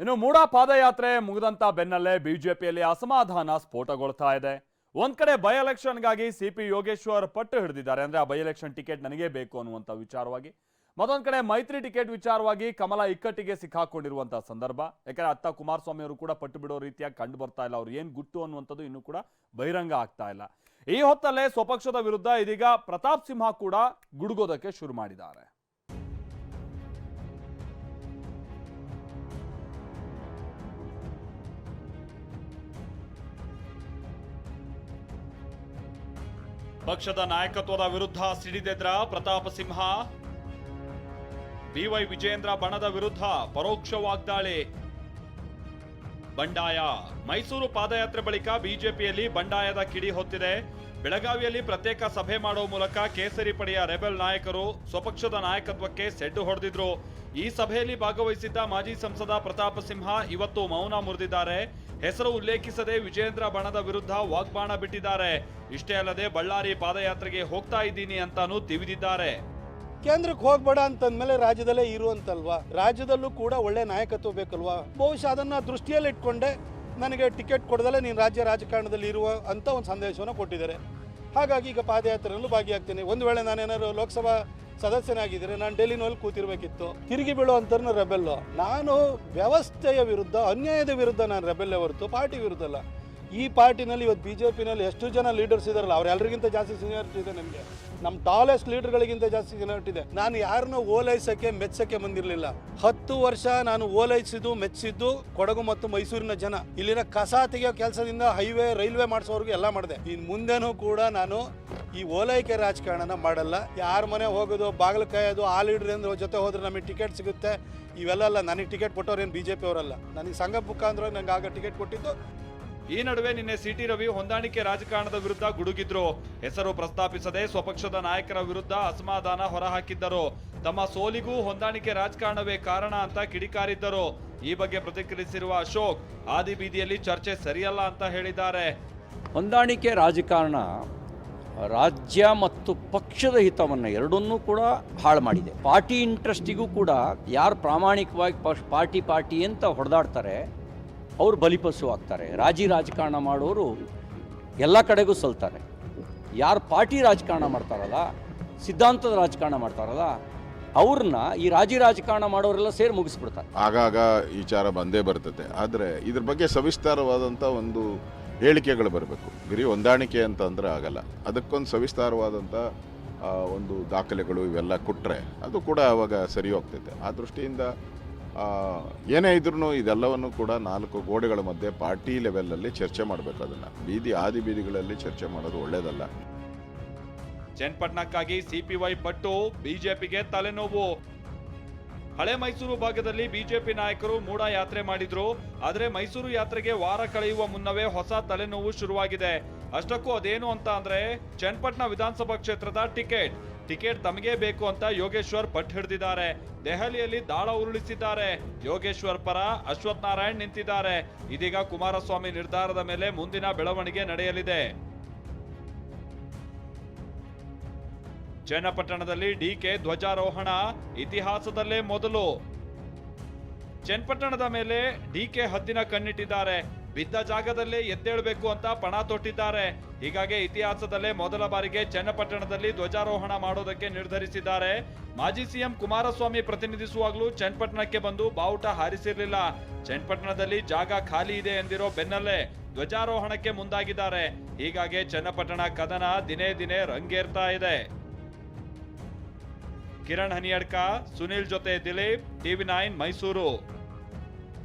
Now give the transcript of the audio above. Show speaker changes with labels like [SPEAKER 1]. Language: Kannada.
[SPEAKER 1] ಇನ್ನು ಮೂಡ ಪಾದಯಾತ್ರೆ ಮುಗಿದಂತ ಬೆನ್ನಲ್ಲೇ ಬಿಜೆಪಿಯಲ್ಲಿ ಅಸಮಾಧಾನ ಸ್ಫೋಟಗೊಳ್ತಾ ಇದೆ. ಒಂದ್ ಕಡೆ ಬೈ ಎಲೆಕ್ಷನ್ಗಾಗಿ ಸಿ ಪಿ ಯೋಗೇಶ್ವರ್ ಪಟ್ಟು ಹಿಡಿದಿದ್ದಾರೆ. ಅಂದ್ರೆ ಆ ಬೈ ಎಲೆಕ್ಷನ್ ಟಿಕೆಟ್ ನನಗೆ ಬೇಕು ಅನ್ನುವಂಥ ವಿಚಾರವಾಗಿ. ಮತ್ತೊಂದ್ ಕಡೆ ಮೈತ್ರಿ ಟಿಕೆಟ್ ವಿಚಾರವಾಗಿ ಕಮಲ ಇಕ್ಕಟ್ಟಿಗೆ ಸಿಕ್ಕಾಕೊಂಡಿರುವಂತಹ ಸಂದರ್ಭ. ಯಾಕಂದ್ರೆ ಅತ್ತ ಕುಮಾರಸ್ವಾಮಿ ಅವರು ಕೂಡ ಪಟ್ಟು ಬಿಡೋ ರೀತಿಯಾಗಿ ಕಂಡು ಬರ್ತಾ ಇಲ್ಲ. ಅವ್ರು ಏನ್ ಗುಟ್ಟು ಅನ್ನುವಂಥದ್ದು ಇನ್ನೂ ಕೂಡ ಬಹಿರಂಗ ಆಗ್ತಾ ಇಲ್ಲ. ಈ ಹೊತ್ತಲ್ಲೇ ಸ್ವಪಕ್ಷದ ವಿರುದ್ಧ ಇದೀಗ ಪ್ರತಾಪ್ ಸಿಂಹ ಕೂಡ ಗುಡುಗೋದಕ್ಕೆ ಶುರು ಮಾಡಿದ್ದಾರೆ. ಪಕ್ಷದ ನಾಯಕತ್ವದ ವಿರುದ್ಧ ಸಿಡಿದೆದ್ರ ಪ್ರತಾಪ ಸಿಂಹ ಬಿವೈ ವಿಜೇಂದ್ರ ಬಣದ ವಿರುದ್ಧ ಪರೋಕ್ಷ ವಾಗ್ದಾಳಿ. ಬಂಡಾಯ, ಮೈಸೂರು ಪಾದಯಾತ್ರೆ ಬಳಿಕ ಬಿಜೆಪಿಯಲ್ಲಿ ಬಂಡಾಯದ ಕಿಡಿ ಹೊತ್ತಿದೆ. ಬೆಳಗಾವಿಯಲ್ಲಿ ಪ್ರತ್ಯೇಕ ಸಭೆ ಮಾಡುವ ಮೂಲಕ ಕೇಸರಿ ಪಡೆಯ ರೆಬೆಲ್ ನಾಯಕರು ಸ್ವಪಕ್ಷದ ನಾಯಕತ್ವಕ್ಕೆ ಸೆಡ್ಡು ಹೊಡೆದಿದ್ರು. ಈ ಸಭೆಯಲ್ಲಿ ಭಾಗವಹಿಸಿದ್ದ ಮಾಜಿ ಸಂಸದ ಪ್ರತಾಪ ಸಿಂಹ ಇವತ್ತು ಮೌನ ಮುರಿದಿದ್ದಾರೆ. ಹೆಸರು ಉಲ್ಲೇಖಿಸದೆ ವಿಜೇಂದ್ರ ಬಣದ ವಿರುದ್ಧ ವಾಗ್ಬಾಣ ಬಿಟ್ಟಿದ್ದಾರೆ. ಇಷ್ಟೇ ಅಲ್ಲದೆ ಬಳ್ಳಾರಿ ಪಾದಯಾತ್ರೆಗೆ ಹೋಗ್ತಾ ಇದ್ದೀನಿ ಅಂತಾನೂ ತಿವಿದಿದ್ದಾರೆ.
[SPEAKER 2] ಕೇಂದ್ರಕ್ಕೆ ಹೋಗ್ಬೇಡ ಅಂತಂದ್ಮೇಲೆ ರಾಜ್ಯದಲ್ಲೇ ಇರುವಂತಲ್ವಾ? ರಾಜ್ಯದಲ್ಲೂ ಕೂಡ ಒಳ್ಳೆ ನಾಯಕತ್ವ ಬೇಕಲ್ವಾ? ಬಹುಶಃ ಅದನ್ನ ದೃಷ್ಟಿಯಲ್ಲಿ ಇಟ್ಕೊಂಡೆ ನನಗೆ ಟಿಕೆಟ್ ಕೊಡದಲ್ಲೇ ನೀನು ರಾಜ್ಯ ರಾಜಕಾರಣದಲ್ಲಿ ಇರುವ ಅಂತ ಒಂದು ಸಂದೇಶವನ್ನು ಕೊಟ್ಟಿದ್ದಾರೆ. ಹಾಗಾಗಿ ಈಗ ಪಾದಯಾತ್ರೆಯಲ್ಲೂ ಭಾಗಿಯಾಗ್ತೀನಿ. ಒಂದು ವೇಳೆ ನಾನೇನಾದ್ರು ಲೋಕಸಭಾ ಸದಸ್ಯನಾಗಿದ್ದರೆ ನಾನು ಡೆಲ್ಲಿನಲ್ಲಿ ಕೂತಿರ್ಬೇಕಿತ್ತು. ತಿರುಗಿ ಬೀಳುವಂತ ರೆಬೆಲ್ಲು. ನಾನು ವ್ಯವಸ್ಥೆಯ ವಿರುದ್ಧ, ಅನ್ಯಾಯದ ವಿರುದ್ಧ ನಾನು ರೆಬೆಲ್ಲೇ ಹೊರತು ಪಾರ್ಟಿ ವಿರುದ್ಧ ಅಲ್ಲ. ಈ ಪಾರ್ಟಿನಲ್ಲಿ ಇವತ್ತು ಬಿ ಜೆ ಪಿನಲ್ಲಿ ಎಷ್ಟು ಜನ ಲೀಡರ್ಸ್ ಇದಾರಲ್ಲ ಅವ್ರೆಲ್ಲರಿಗಿಂತ ಜಾಸ್ತಿ ಸೀನಿಯಾರಿಟಿ ಇದೆ ನನಗೆ ನಮ್ಮ ಟಾಲೆಸ್ಟ್ ಲೀಡರ್ಗಳಿಗಿಂತ ಜಾಸ್ತಿ ಸೀನಿಯಾರಿಟಿ ಇದೆ. ನಾನು ಯಾರನ್ನೂ ಓಲೈಸೋಕ್ಕೆ, ಮೆಚ್ಚಕ್ಕೆ ಬಂದಿರಲಿಲ್ಲ. ಹತ್ತು ವರ್ಷ ನಾನು ಓಲೈಸಿದ್ದು, ಮೆಚ್ಚಿದ್ದು ಕೊಡಗು ಮತ್ತು ಮೈಸೂರಿನ ಜನ. ಇಲ್ಲಿನ ಕಸ ತೆಗೆಯೋ ಕೆಲಸದಿಂದ ಹೈವೇ, ರೈಲ್ವೆ ಮಾಡಿಸೋರ್ಗು ಎಲ್ಲ ಮಾಡಿದೆ. ಇನ್ನು ಮುಂದೆನೂ ಕೂಡ ನಾನು ಈ ಓಲೈಕೆ ರಾಜಕಾರಣನ ಮಾಡಲ್ಲ. ಯಾರ ಮನೆ ಹೋಗೋದು ಬಾಗಿಲು ಕಾಯೋದು ಆ ಲೀಡರ್ ಅಂದ್ರೆ ಜೊತೆ ಹೋದ್ರೆ ನಮಗೆ ಟಿಕೆಟ್ ಸಿಗುತ್ತೆ. ಇವೆಲ್ಲ ಅಲ್ಲ ನನಗೆ ಟಿಕೆಟ್ ಕೊಟ್ಟವ್ರು ಏನು ಬಿ ಜೆ ಪಿ ಅವರಲ್ಲ. ನನಗೆ ಸಂಘ ಮುಖಾಂತರ ನಂಗೆ ಆಗ ಟಿಕೆಟ್ ಕೊಟ್ಟಿದ್ದು.
[SPEAKER 1] ಈ ನಡುವೆ ನಿನ್ನೆ ಸಿಟಿ ರವಿ ಹೊಂದಾಣಿಕೆ ರಾಜಕಾರಣದ ವಿರುದ್ಧ ಗುಡುಗಿದ್ರು. ಹೆಸರು ಪ್ರಸ್ತಾಪಿಸದೆ ಸ್ವಪಕ್ಷದ ನಾಯಕರ ವಿರುದ್ಧ ಅಸಮಾಧಾನ ಹೊರಹಾಕಿದ್ದರು. ತಮ್ಮ ಸೋಲಿಗೂ ಹೊಂದಾಣಿಕೆ ರಾಜಕಾರಣವೇ ಕಾರಣ ಅಂತ ಕಿಡಿಕಾರಿದ್ದರು. ಈ ಬಗ್ಗೆ ಪ್ರತಿಕ್ರಿಯಿಸಿರುವ ಅಶೋಕ್ ಆದಿ ಬೀದಿಯಲ್ಲಿ ಚರ್ಚೆ ಸರಿಯಲ್ಲ ಅಂತ ಹೇಳಿದ್ದಾರೆ.
[SPEAKER 3] ಹೊಂದಾಣಿಕೆ ರಾಜಕಾರಣ ರಾಜ್ಯ ಮತ್ತು ಪಕ್ಷದ ಹಿತವನ್ನು ಎರಡನ್ನೂ ಕೂಡ ಹಾಳು ಮಾಡಿದೆ. ಪಾರ್ಟಿ ಇಂಟ್ರೆಸ್ಟಿಗೂ ಕೂಡ ಯಾರು ಪ್ರಾಮಾಣಿಕವಾಗಿ ಪಾರ್ಟಿ ಪಾರ್ಟಿ ಅಂತ ಹೊಡೆದಾಡ್ತಾರೆ, ಅವರು ಬಲಿಪಶು ಆಗ್ತಾರೆ. ರಾಜಿ ರಾಜಕಾರಣ ಮಾಡೋರು ಎಲ್ಲ ಕಡೆಗೂ ಸಲ್ತಾರೆ. ಯಾರು ಪಾರ್ಟಿ ರಾಜಕಾರಣ ಮಾಡ್ತಾರಲ್ಲ, ಸಿದ್ಧಾಂತದ ರಾಜಕಾರಣ ಮಾಡ್ತಾರಲ್ಲ, ಅವ್ರನ್ನ ಈ ರಾಜಿ ರಾಜಕಾರಣ ಮಾಡೋರೆಲ್ಲ ಸೇರಿ ಮುಗಿಸ್ಬಿಡ್ತಾರೆ.
[SPEAKER 4] ಆಗಾಗ ವಿಚಾರ ಬಂದೇ ಬರ್ತದೆ. ಆದರೆ ಇದ್ರ ಬಗ್ಗೆ ಸವಿಸ್ತಾರವಾದಂಥ ಒಂದು ಹೇಳಿಕೆಗಳು ಬರಬೇಕು. ಬರೀ ಹೊಂದಾಣಿಕೆ ಅಂತ ಅಂದರೆ ಆಗಲ್ಲ. ಅದಕ್ಕೊಂದು ಸವಿಸ್ತಾರವಾದಂಥ ಒಂದು ದಾಖಲೆಗಳು ಇವೆಲ್ಲ ಕೊಟ್ಟರೆ ಅದು ಕೂಡ ಆವಾಗ ಸರಿ ಹೋಗ್ತೈತೆ. ಆ ದೃಷ್ಟಿಯಿಂದ ಏನೇ ಇದ್ರೂ ಇದೆಲ್ಲವನ್ನು ಕೂಡ ನಾಲ್ಕು ಗೋಡೆಗಳ ಮಧ್ಯೆ ಪಾರ್ಟಿ ಲೆವೆಲಲ್ಲಿ ಚರ್ಚೆ ಮಾಡಬೇಕು ಅದನ್ನು. ಬೀದಿ, ಆದಿ ಬೀದಿಗಳಲ್ಲಿ ಚರ್ಚೆ ಮಾಡೋದು ಒಳ್ಳೆಯದಲ್ಲ
[SPEAKER 1] ಚನ್ನಪಟ್ಟಣಕ್ಕಾಗಿ ಸಿಪಿವೈ ಪಟ್ಟು ಬಿಜೆಪಿಗೆ ತಲೆನೋವು. ಹಳೆ ಮೈಸೂರು ಭಾಗದಲ್ಲಿ ಬಿಜೆಪಿ ನಾಯಕರು ಮೂಡ ಯಾತ್ರೆ ಮಾಡಿದ್ರು. ಆದರೆ ಮೈಸೂರು ಯಾತ್ರೆಗೆ ವಾರ ಕಳೆಯುವ ಮುನ್ನವೇ ಹೊಸ ತಲೆನೋವು ಶುರುವಾಗಿದೆ. ಅಷ್ಟಕ್ಕೂ ಅದೇನು ಅಂತ ಅಂದ್ರೆ ಚನ್ನಪಟ್ಟಣ ವಿಧಾನಸಭಾ ಕ್ಷೇತ್ರದ ಟಿಕೆಟ್. ಟಿಕೆಟ್ ತಮಗೇ ಬೇಕು ಅಂತ ಯೋಗೇಶ್ವರ್ ಪಟ್ಟು ಹಿಡಿದಿದ್ದಾರೆ. ದೆಹಲಿಯಲ್ಲಿ ದಾಳ ಉರುಳಿಸಿದ್ದಾರೆ. ಯೋಗೇಶ್ವರ್ ಪರ ಅಶ್ವಥ್ ನಾರಾಯಣ್ ನಿಂತಿದ್ದಾರೆ. ಇದೀಗ ಕುಮಾರಸ್ವಾಮಿ ನಿರ್ಧಾರದ ಮೇಲೆ ಮುಂದಿನ ಬೆಳವಣಿಗೆ ನಡೆಯಲಿದೆ. ಚನ್ನಪಟ್ಟಣದಲ್ಲಿ ಡಿಕೆ ಧ್ವಜಾರೋಹಣ ಇತಿಹಾಸದಲ್ಲೇ ಮೊದಲು. ಚನ್ನಪಟ್ಟಣದ ಮೇಲೆ ಡಿಕೆ ಹದ್ದಿನ ಕಣ್ಣಿಟ್ಟಿದ್ದಾರೆ. ಬಿದ್ದ ಜಾಗದಲ್ಲೇ ಎದ್ದೇಳಬೇಕು ಅಂತ ಪಣ ತೊಟ್ಟಿದ್ದಾರೆ. ಹೀಗಾಗಿ ಇತಿಹಾಸದಲ್ಲೇ ಮೊದಲ ಬಾರಿಗೆ ಚನ್ನಪಟ್ಟಣದಲ್ಲಿ ಧ್ವಜಾರೋಹಣ ಮಾಡೋದಕ್ಕೆ ನಿರ್ಧರಿಸಿದ್ದಾರೆ. ಮಾಜಿ ಸಿಎಂ ಕುಮಾರಸ್ವಾಮಿ ಪ್ರತಿನಿಧಿಸುವಾಗಲೂ ಚನ್ನಪಟ್ಟಣಕ್ಕೆ ಬಂದು ಬಾವುಟ ಹಾರಿಸಿರಲಿಲ್ಲ. ಚನ್ನಪಟ್ಟಣದಲ್ಲಿ ಜಾಗ ಖಾಲಿ ಇದೆ ಎಂದಿರೋ ಬೆನ್ನಲ್ಲೇ ಧ್ವಜಾರೋಹಣಕ್ಕೆ ಮುಂದಾಗಿದ್ದಾರೆ. ಹೀಗಾಗಿ ಚನ್ನಪಟ್ಟಣ ಕದನ ದಿನೇ ದಿನೇ ರಂಗೇರ್ತಾ ಇದೆ. ಕಿರಣ್ ಹನಿಯಡ್ಕ ಸುನಿಲ್ ಜೊತೆ ದಿಲೀಪ್ ಟಿವಿ ನೈನ್ ಮೈಸೂರು